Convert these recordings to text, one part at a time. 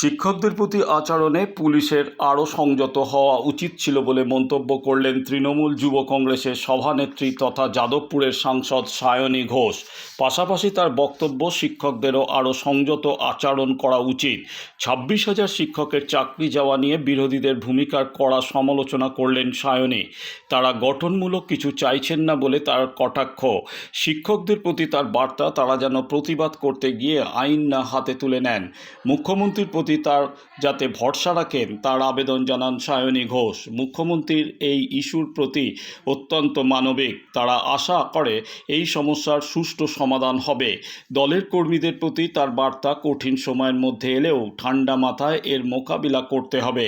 শিক্ষকদের প্রতি আচরণে পুলিশের আরও সংযত হওয়া উচিত ছিল বলে মন্তব্য করলেন তৃণমূল যুব কংগ্রেসের সভানেত্রী তথা যাদবপুরের সাংসদ সায়নী ঘোষ। পাশাপাশি তার বক্তব্য, শিক্ষকদেরও আরও সংযত আচরণ করা উচিত। ছাব্বিশ হাজার শিক্ষকের চাকরি যাওয়া নিয়ে বিরোধীদের ভূমিকার কড়া সমালোচনা করলেন সায়নী। তারা গঠনমূলক কিছু চাইছেন না বলে তার কটাক্ষ। শিক্ষকদের প্রতি তার বার্তা তারা যেন প্রতিবাদ করতে গিয়ে আইন না হাতে তুলে নেন। মুখ্যমন্ত্রীর প্রতি তার যাতে ভরসা রাখেন, তার আবেদন জানান সায়নী ঘোষ। মুখ্যমন্ত্রীর এই ইস্যুর প্রতি অত্যন্ত মানবিক। তারা আশা করে এই সমস্যার সুষ্ঠু সমাধান হবে। দলের কর্মীদের প্রতি তার বার্তা কঠিন সময়ের মধ্যে এলেও ঠান্ডা মাথায় এর মোকাবিলা করতে হবে।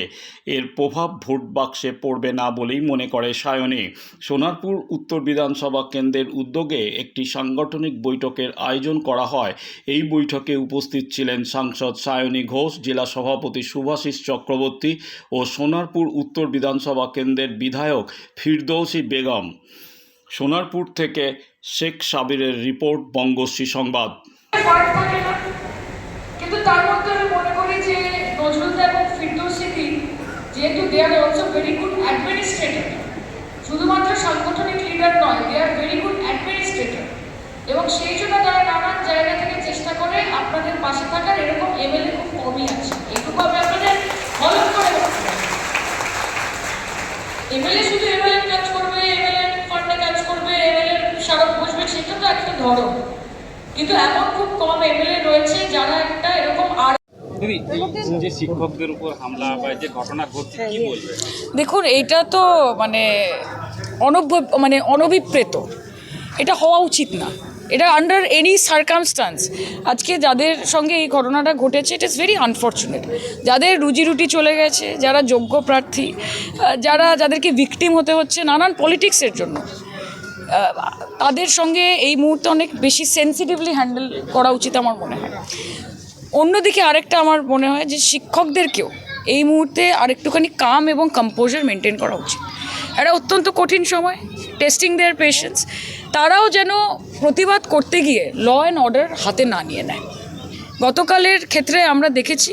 এর প্রভাব ভোট বাক্সে পড়বে না বলেই মনে করে সায়নী। সোনারপুর উত্তর বিধানসভা কেন্দ্রের উদ্যোগে একটি সাংগঠনিক বৈঠকের আয়োজন করা হয়। এই বৈঠকে উপস্থিত ছিলেন সাংসদ সায়নী ঘোষ জেলা সভাপতি সুভাষিস চক্রবর্তী ও সোনারপুর উত্তর বিধানসভা কেন্দ্রের বিধায়ক ফিরদৌসী বেগম। সোনারপুর থেকে শেখ সাবিরের রিপোর্ট বঙ্গশ্রী সংবাদ। কিন্তু তার মধ্যে আমি মনে করি যে নজরুলদা এবং ফিরদৌসিদি যেহেতু they are also very good administrator শুধুমাত্র সাংগঠনিক লিডার নয় they are very good administrator এবং সেই জন্য তারা নানান জায়গা থেকে চেষ্টা করে আপনাদের পাশে থাকার এরকম এমএলএ কমই আছে এইটুকু আমি আপনাদের করে এমএলএ শুধু এমএলএ কাজ করবে এমএলএ ফান্ডে কাজ করবে এমএলএ বসবে সেটা তো একটা ধরন। কিন্তু এমন খুব কম এমএলএ রয়েছে যারা একটা এরকম আর যে শিক্ষকদের উপর হামলা বা যে ঘটনা ঘটছে কি বলবে? দেখুন এটা তো মানে মানে অনভিপ্রেত। এটা হওয়া উচিত না। এটা আন্ডার এনি সার্কামস্টান্স আজকে যাদের সঙ্গে এই ঘটনাটা ঘটেছে ইট ইস ভেরি আনফর্চুনেট যাদের রুজি রুটি চলে গেছে, যারা যোগ্য প্রার্থী যারা যাদেরকে ভিকটিম হতে হচ্ছে নানান পলিটিক্সের জন্য। তাদের সঙ্গে এই মুহূর্তে অনেক বেশি সেন্সিটিভলি হ্যান্ডেল করা উচিত আমার মনে হয়। অন্যদিকে আরেকটা আমার মনে হয় যে শিক্ষকদেরকেও এই মুহূর্তে আরেকটুখানি কাম এবং কম্পোজার মেনটেন করা উচিত। এটা অত্যন্ত কঠিন সময় টেস্টিং দেয়ার পেশেন্টস তারাও যেন প্রতিবাদ করতে গিয়ে ল অ্যান্ড অর্ডার হাতে না নিয়ে নেয়। গতকালের ক্ষেত্রে আমরা দেখেছি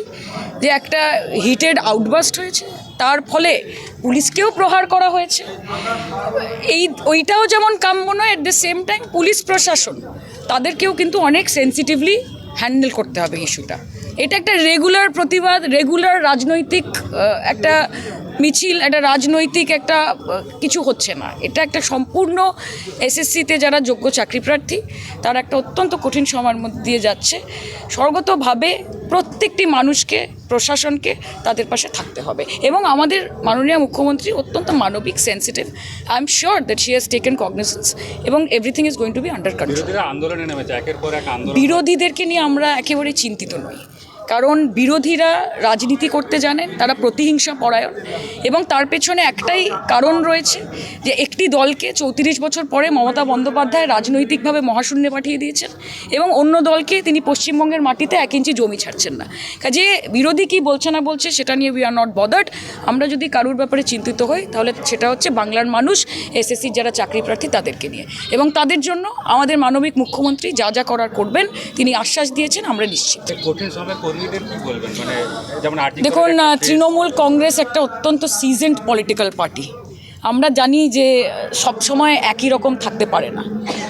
যে একটা হিটেড আউটবাস্ট হয়েছে, তার ফলে পুলিশকেও প্রহার করা হয়েছে। এই, ওইটাও যেমন কাম্য নয় at the same time police প্রশাসন, তাদেরকেও কিন্তু অনেক সেন্সিটিভলি হ্যান্ডেল করতে হবে ইস্যুটা এটা একটা রেগুলার প্রতিবাদ রেগুলার রাজনৈতিক একটা মিছিল একটা রাজনৈতিক একটা কিছু হচ্ছে না। এটা একটা সম্পূর্ণ এসএসসিতে যারা যোগ্য চাকরি প্রার্থী তারা একটা অত্যন্ত কঠিন সময়ের মধ্যে দিয়ে যাচ্ছে। স্বর্গতভাবে প্রত্যেকটি মানুষকে প্রশাসনকে তাদের পাশে থাকতে হবে। এবং আমাদের মাননীয় মুখ্যমন্ত্রী অত্যন্ত মানবিক sensitive I am sure that she has taken cognisance এবং everything is going to be under control বিরোধীদেরকে নিয়ে আমরা একেবারে চিন্তিত নই। কারণ বিরোধীরা রাজনীতি করতে জানেন, তারা প্রতিহিংসা পরায়ণ এবং তার পেছনে একটাই কারণ রয়েছে যে একটি দলকে চৌত্রিশ বছর পরে মমতা বন্দ্যোপাধ্যায় রাজনৈতিকভাবে মহাশূন্যে পাঠিয়ে দিয়েছেন এবং অন্য দলকে তিনি পশ্চিমবঙ্গের মাটিতে এক ইঞ্চি জমি ছাড়ছেন না। কাজে বিরোধী কি বলছে না বলছে সেটা নিয়ে উই আর নট বদার্ড আমরা যদি কারুর ব্যাপারে চিন্তিত হই, তাহলে সেটা হচ্ছে বাংলার মানুষ এসএসসির যারা চাকরি প্রার্থী তাদেরকে নিয়ে। এবং তাদের জন্য আমাদের মানবিক মুখ্যমন্ত্রী যা যা করার করবেন, তিনি আশ্বাস দিয়েছেন, আমরা নিশ্চিত। কঠিন সময় মানে দেখুন তৃণমূল কংগ্রেস একটা অত্যন্ত সিজেন্ট পলিটিক্যাল পার্টি আমরা জানি যে সব সময় একই রকম থাকতে পারে না।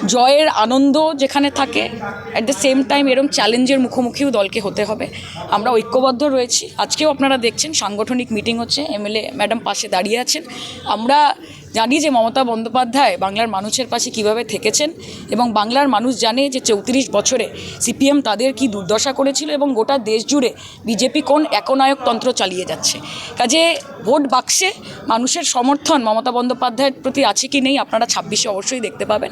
জয়ের আনন্দ যেখানে থাকে অ্যাট দ্য সেম টাইম এরম চ্যালেঞ্জের মুখোমুখিও দলকে হতে হবে। আমরা ঐক্যবদ্ধ রয়েছি। আজকেও আপনারা দেখছেন সাংগঠনিক মিটিং হচ্ছে। এমএলএ ম্যাডাম পাশে দাঁড়িয়ে আছেন। আমরা জানি যে মমতা বন্দ্যোপাধ্যায় বাংলার মানুষের পাশে কীভাবে থেকেছেন এবং বাংলার মানুষ জানে যে চৌত্রিশ বছরে সিপিএম তাদের কি দুর্দশা করেছিল এবং গোটা দেশ জুড়ে বিজেপি কোন একনায়কতন্ত্র চালিয়ে যাচ্ছে। কাজে ভোট বাক্সে মানুষের সমর্থন মমতা বন্দ্যোপাধ্যায়ের প্রতি আছে কি নেই আপনারা ছাব্বিশে অবশ্যই দেখতে পাবেন।